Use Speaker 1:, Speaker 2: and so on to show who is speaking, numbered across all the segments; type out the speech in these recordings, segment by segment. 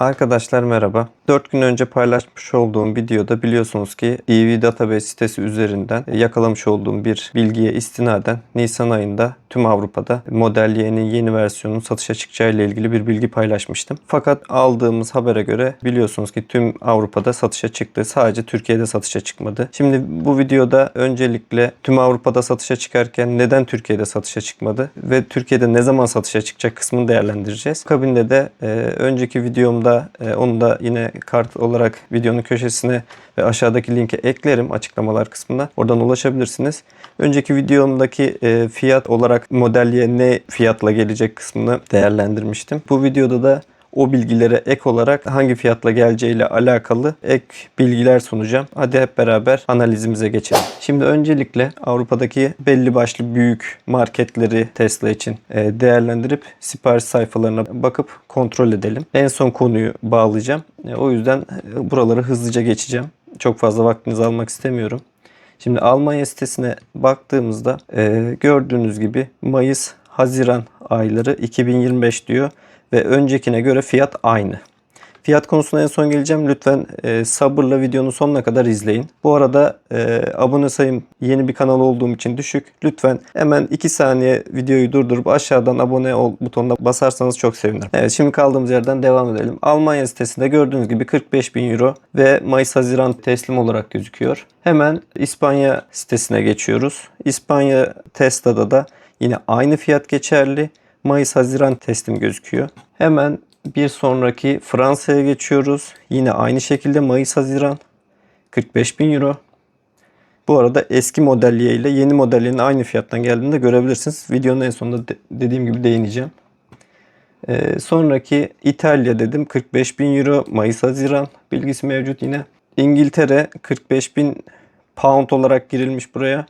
Speaker 1: Arkadaşlar merhaba. 4 gün önce paylaşmış olduğum videoda biliyorsunuz ki EV Database sitesi üzerinden yakalamış olduğum bir bilgiye istinaden Nisan ayında tüm Avrupa'da Model Y'nin yeni versiyonunun satışa çıkacağı ile ilgili bir bilgi paylaşmıştım. Fakat aldığımız habere göre biliyorsunuz ki tüm Avrupa'da satışa çıktı. Sadece Türkiye'de satışa çıkmadı. Şimdi bu videoda öncelikle tüm Avrupa'da satışa çıkarken neden Türkiye'de satışa çıkmadı ve Türkiye'de ne zaman satışa çıkacak kısmını değerlendireceğiz. Akabinde de e, önceki videomda e, onu da yine kart olarak videonun köşesine ve aşağıdaki linke eklerim açıklamalar kısmına. Oradan ulaşabilirsiniz. Önceki videomdaki e, fiyat olarak model ne fiyatla gelecek kısmını değerlendirmiştim. Bu videoda da o bilgilere ek olarak hangi fiyatla geleceğiyle alakalı ek bilgiler sunacağım. Hadi hep beraber analizimize geçelim. Şimdi öncelikle Avrupa'daki belli başlı büyük marketleri Tesla için e, değerlendirip sipariş sayfalarına bakıp kontrol edelim. En son konuyu bağlayacağım. E, O yüzden e, buraları hızlıca geçeceğim. Çok fazla vaktinizi almak istemiyorum. Şimdi Almanya sitesine baktığımızda gördüğünüz gibi Mayıs, Haziran ayları 2025 diyor ve öncekine göre fiyat aynı. Fiyat konusuna en son geleceğim. Lütfen e, sabırla videonun sonuna kadar izleyin. Bu arada e, abone sayım yeni bir kanal olduğum için düşük. Lütfen hemen 2 saniye videoyu durdurup aşağıdan abone ol butonuna basarsanız çok sevinirim. Evet şimdi kaldığımız yerden devam edelim. Almanya sitesinde gördüğünüz gibi 45 bin euro ve Mayıs-Haziran teslim olarak gözüküyor. Hemen İspanya sitesine geçiyoruz. İspanya Tesla'da da yine aynı fiyat geçerli. Mayıs-Haziran teslim gözüküyor. Hemen bir sonraki Fransa'ya geçiyoruz. Yine aynı şekilde Mayıs-Haziran 45 bin euro. Bu arada eski modelye ile yeni modelyenin aynı fiyattan geldiğini de görebilirsiniz. Videonun en sonunda de- dediğim gibi değineceğim. Ee, sonraki İtalya dedim 45 bin euro Mayıs-Haziran bilgisi mevcut yine. İngiltere 45 bin pound olarak girilmiş buraya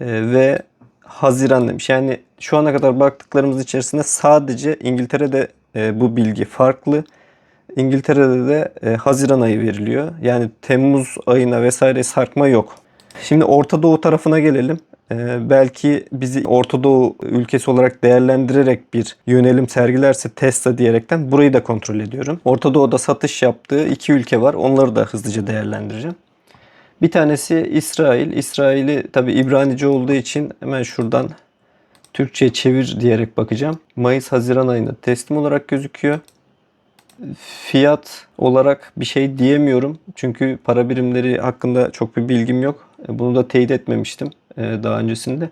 Speaker 1: Ee, ve Haziran demiş. Yani şu ana kadar baktıklarımız içerisinde sadece İngiltere'de e, bu bilgi farklı. İngiltere'de de e, Haziran ayı veriliyor. Yani Temmuz ayına vesaire sarkma yok. Şimdi Orta Doğu tarafına gelelim. E, belki bizi Orta Doğu ülkesi olarak değerlendirerek bir yönelim sergilerse Tesla diyerekten burayı da kontrol ediyorum. Orta Doğu'da satış yaptığı iki ülke var. Onları da hızlıca değerlendireceğim. Bir tanesi İsrail. İsrail'i tabi İbranice olduğu için hemen şuradan Türkçe çevir diyerek bakacağım. Mayıs-Haziran ayında teslim olarak gözüküyor. Fiyat olarak bir şey diyemiyorum. Çünkü para birimleri hakkında çok bir bilgim yok. E, Bunu da teyit etmemiştim e, daha öncesinde.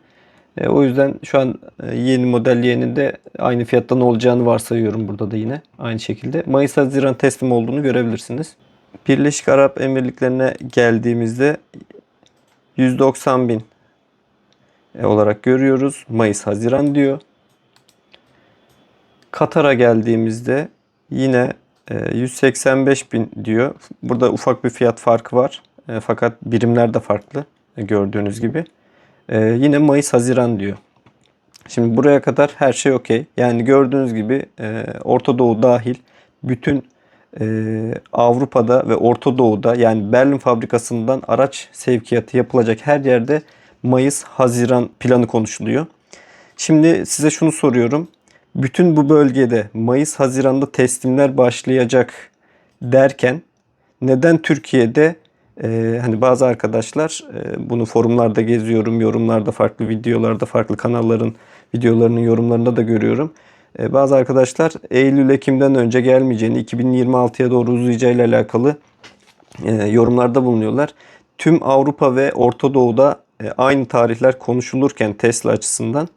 Speaker 1: E, O yüzden şu an yeni model Y'nin de aynı fiyattan olacağını varsayıyorum burada da yine. Aynı şekilde. Mayıs-Haziran teslim olduğunu görebilirsiniz. Birleşik Arap Emirlikleri'ne geldiğimizde 190 bin olarak görüyoruz. Mayıs-Haziran diyor. Katar'a geldiğimizde yine e, 185 bin diyor. Burada ufak bir fiyat farkı var. E, Fakat birimler de farklı e, gördüğünüz gibi. E, Yine Mayıs-Haziran diyor. Şimdi buraya kadar her şey okey. Yani gördüğünüz gibi e, Orta Doğu dahil bütün e, Avrupa'da ve Orta Doğu'da yani Berlin fabrikasından araç sevkiyatı yapılacak her yerde Mayıs-Haziran planı konuşuluyor. Şimdi size şunu soruyorum. Bütün bu bölgede Mayıs-Haziran'da teslimler başlayacak derken neden Türkiye'de e, hani bazı arkadaşlar e, bunu forumlarda geziyorum, yorumlarda farklı videolarda farklı kanalların videolarının yorumlarında da görüyorum. E, bazı arkadaşlar Eylül-Ekim'den önce gelmeyeceğini, 2026'ya doğru uzayacağıyla alakalı e, yorumlarda bulunuyorlar. Tüm Avrupa ve Orta Doğu'da e, aynı tarihler konuşulurken Tesla açısından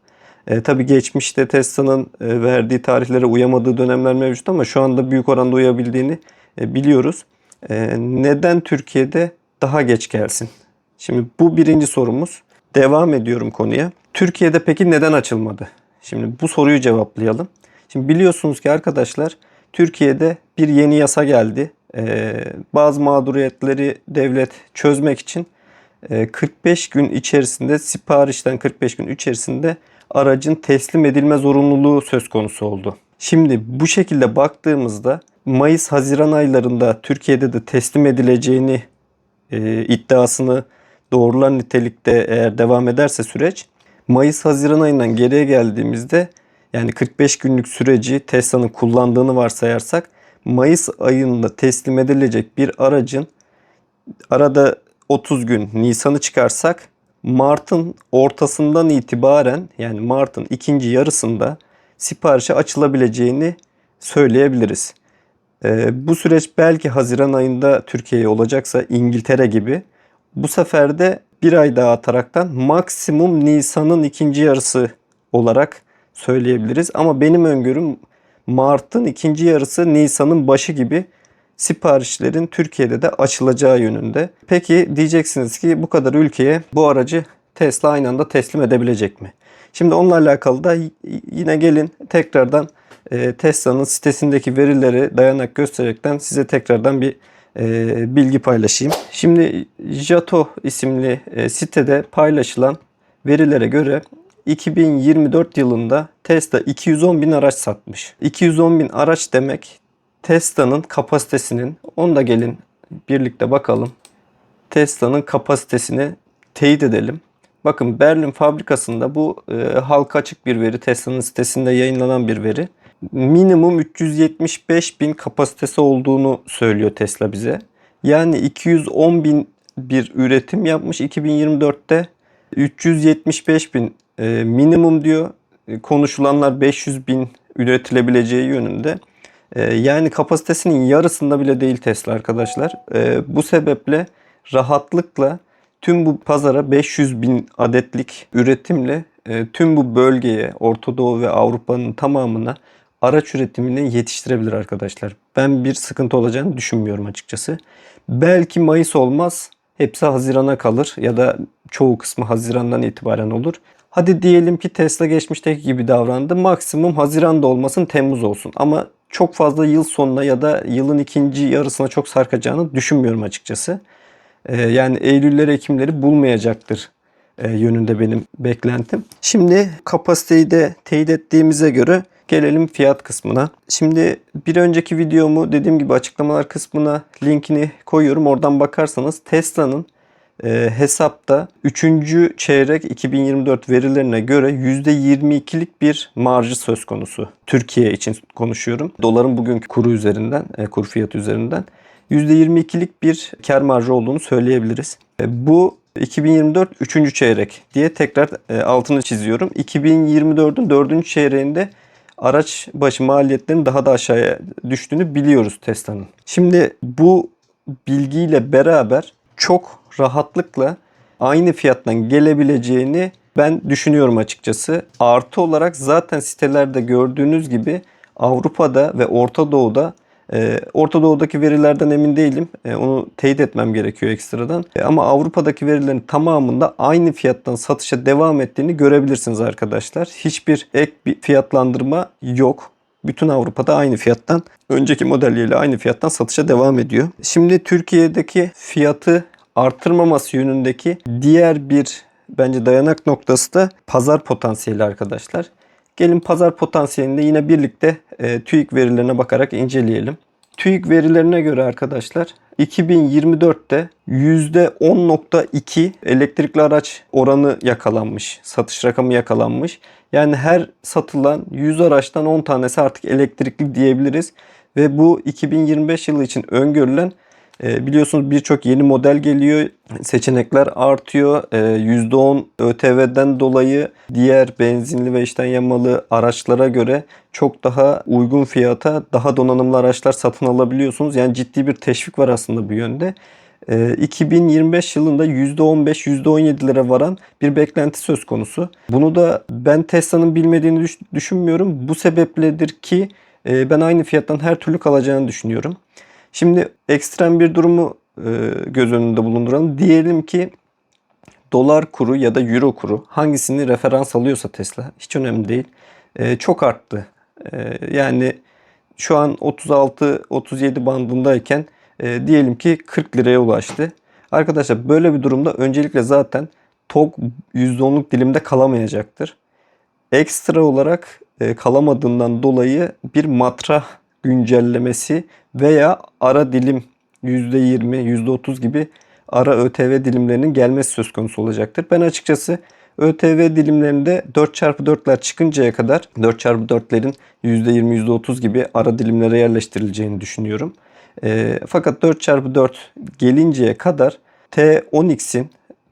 Speaker 1: e, tabii geçmişte Tesla'nın e, verdiği tarihlere uyamadığı dönemler mevcut ama şu anda büyük oranda uyabildiğini e, biliyoruz. E, neden Türkiye'de daha geç gelsin? Şimdi bu birinci sorumuz. Devam ediyorum konuya. Türkiye'de peki neden açılmadı? Şimdi bu soruyu cevaplayalım. Şimdi biliyorsunuz ki arkadaşlar Türkiye'de bir yeni yasa geldi. Ee, bazı mağduriyetleri devlet çözmek için 45 gün içerisinde siparişten 45 gün içerisinde aracın teslim edilme zorunluluğu söz konusu oldu. Şimdi bu şekilde baktığımızda Mayıs-Haziran aylarında Türkiye'de de teslim edileceğini e, iddiasını doğrular nitelikte eğer devam ederse süreç Mayıs-Haziran ayından geriye geldiğimizde yani 45 günlük süreci Tesla'nın kullandığını varsayarsak Mayıs ayında teslim edilecek bir aracın arada 30 gün Nisan'ı çıkarsak Mart'ın ortasından itibaren yani Mart'ın ikinci yarısında siparişe açılabileceğini söyleyebiliriz. Ee, bu süreç belki Haziran ayında Türkiye'ye olacaksa İngiltere gibi bu sefer de bir ay daha ataraktan maksimum Nisan'ın ikinci yarısı olarak söyleyebiliriz. Ama benim öngörüm Mart'ın ikinci yarısı Nisan'ın başı gibi siparişlerin Türkiye'de de açılacağı yönünde. Peki diyeceksiniz ki bu kadar ülkeye bu aracı Tesla aynı anda teslim edebilecek mi? Şimdi onunla alakalı da yine gelin tekrardan e, Tesla'nın sitesindeki verileri dayanak göstererekten size tekrardan bir e, bilgi paylaşayım. Şimdi Jato isimli e, sitede paylaşılan verilere göre 2024 yılında Tesla 210 bin araç satmış. 210 bin araç demek Tesla'nın kapasitesinin, onu da gelin birlikte bakalım. Tesla'nın kapasitesini teyit edelim. Bakın Berlin fabrikasında bu e, halka açık bir veri. Tesla'nın sitesinde yayınlanan bir veri. Minimum 375 bin kapasitesi olduğunu söylüyor Tesla bize. Yani 210 bin bir üretim yapmış 2024'te. 375 bin e, minimum diyor. E, konuşulanlar 500 bin üretilebileceği yönünde. E, yani kapasitesinin yarısında bile değil Tesla arkadaşlar. E, bu sebeple rahatlıkla tüm bu pazara 500 bin adetlik üretimle e, tüm bu bölgeye Orta Doğu ve Avrupa'nın tamamına araç üretimini yetiştirebilir arkadaşlar. Ben bir sıkıntı olacağını düşünmüyorum açıkçası. Belki Mayıs olmaz. Hepsi Haziran'a kalır ya da çoğu kısmı Haziran'dan itibaren olur. Hadi diyelim ki Tesla geçmişteki gibi davrandı. Maksimum Haziran'da olmasın Temmuz olsun. Ama çok fazla yıl sonuna ya da yılın ikinci yarısına çok sarkacağını düşünmüyorum açıkçası. Ee, yani Eylülleri, Ekimleri bulmayacaktır e, yönünde benim beklentim. Şimdi kapasiteyi de teyit ettiğimize göre gelelim fiyat kısmına. Şimdi bir önceki videomu dediğim gibi açıklamalar kısmına linkini koyuyorum. Oradan bakarsanız Tesla'nın e, hesapta 3. çeyrek 2024 verilerine göre %22'lik bir marjı söz konusu. Türkiye için konuşuyorum. Doların bugünkü kuru üzerinden, e, kur fiyatı üzerinden %22'lik bir kar marjı olduğunu söyleyebiliriz. E, bu 2024 3. çeyrek diye tekrar e, altını çiziyorum. 2024'ün 4. çeyreğinde araç başı maliyetlerin daha da aşağıya düştüğünü biliyoruz Tesla'nın. Şimdi bu bilgiyle beraber çok rahatlıkla aynı fiyattan gelebileceğini ben düşünüyorum açıkçası. Artı olarak zaten sitelerde gördüğünüz gibi Avrupa'da ve Orta Doğu'da e, Orta Doğu'daki verilerden emin değilim. E, onu teyit etmem gerekiyor ekstradan. E, ama Avrupa'daki verilerin tamamında aynı fiyattan satışa devam ettiğini görebilirsiniz arkadaşlar. Hiçbir ek bir fiyatlandırma yok. Bütün Avrupa'da aynı fiyattan, önceki modeliyle aynı fiyattan satışa devam ediyor. Şimdi Türkiye'deki fiyatı artırmaması yönündeki diğer bir bence dayanak noktası da pazar potansiyeli arkadaşlar. Gelin pazar potansiyelinde yine birlikte e, TÜİK verilerine bakarak inceleyelim. TÜİK verilerine göre arkadaşlar 2024'te %10.2 elektrikli araç oranı yakalanmış. Satış rakamı yakalanmış. Yani her satılan 100 araçtan 10 tanesi artık elektrikli diyebiliriz. Ve bu 2025 yılı için öngörülen e, biliyorsunuz birçok yeni model geliyor. Seçenekler artıyor. E, %10 ÖTV'den dolayı diğer benzinli ve içten yanmalı araçlara göre çok daha uygun fiyata daha donanımlı araçlar satın alabiliyorsunuz. Yani ciddi bir teşvik var aslında bu yönde. E, 2025 yılında %15, %17'lere varan bir beklenti söz konusu. Bunu da ben Tesla'nın bilmediğini düş- düşünmüyorum. Bu sebepledir ki e, ben aynı fiyattan her türlü kalacağını düşünüyorum. Şimdi ekstrem bir durumu e, göz önünde bulunduralım. Diyelim ki dolar kuru ya da euro kuru hangisini referans alıyorsa Tesla hiç önemli değil. E, çok arttı. E, yani şu an 36-37 bandındayken diyelim ki 40 liraya ulaştı. Arkadaşlar böyle bir durumda öncelikle zaten TOG %10'luk dilimde kalamayacaktır. Ekstra olarak kalamadığından dolayı bir matrah güncellemesi veya ara dilim %20, %30 gibi ara ÖTV dilimlerinin gelmesi söz konusu olacaktır. Ben açıkçası ÖTV dilimlerinde 4x4'ler çıkıncaya kadar 4x4'lerin %20 %30 gibi ara dilimlere yerleştirileceğini düşünüyorum. E, fakat 4x4 gelinceye kadar T10X'in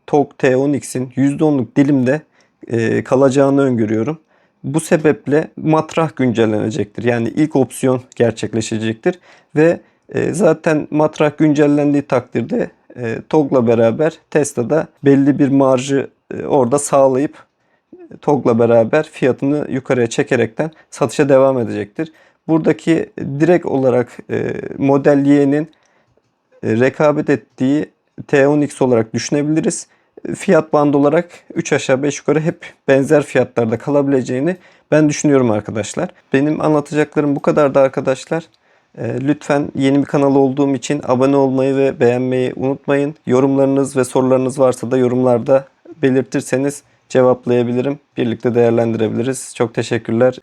Speaker 1: TOG T10X'in %10'luk dilimde e, kalacağını öngörüyorum. Bu sebeple matrah güncellenecektir. Yani ilk opsiyon gerçekleşecektir ve e, zaten matrah güncellendiği takdirde e, TOG'la beraber Tesla'da belli bir marjı e, orada sağlayıp TOG'la beraber fiyatını yukarıya çekerekten satışa devam edecektir. Buradaki direkt olarak e, Model Y'nin rekabet ettiği T10X olarak düşünebiliriz. Fiyat bandı olarak 3 aşağı 5 yukarı hep benzer fiyatlarda kalabileceğini ben düşünüyorum arkadaşlar. Benim anlatacaklarım bu kadardı arkadaşlar. E, Lütfen yeni bir kanal olduğum için abone olmayı ve beğenmeyi unutmayın. Yorumlarınız ve sorularınız varsa da yorumlarda belirtirseniz cevaplayabilirim. Birlikte değerlendirebiliriz. Çok teşekkürler.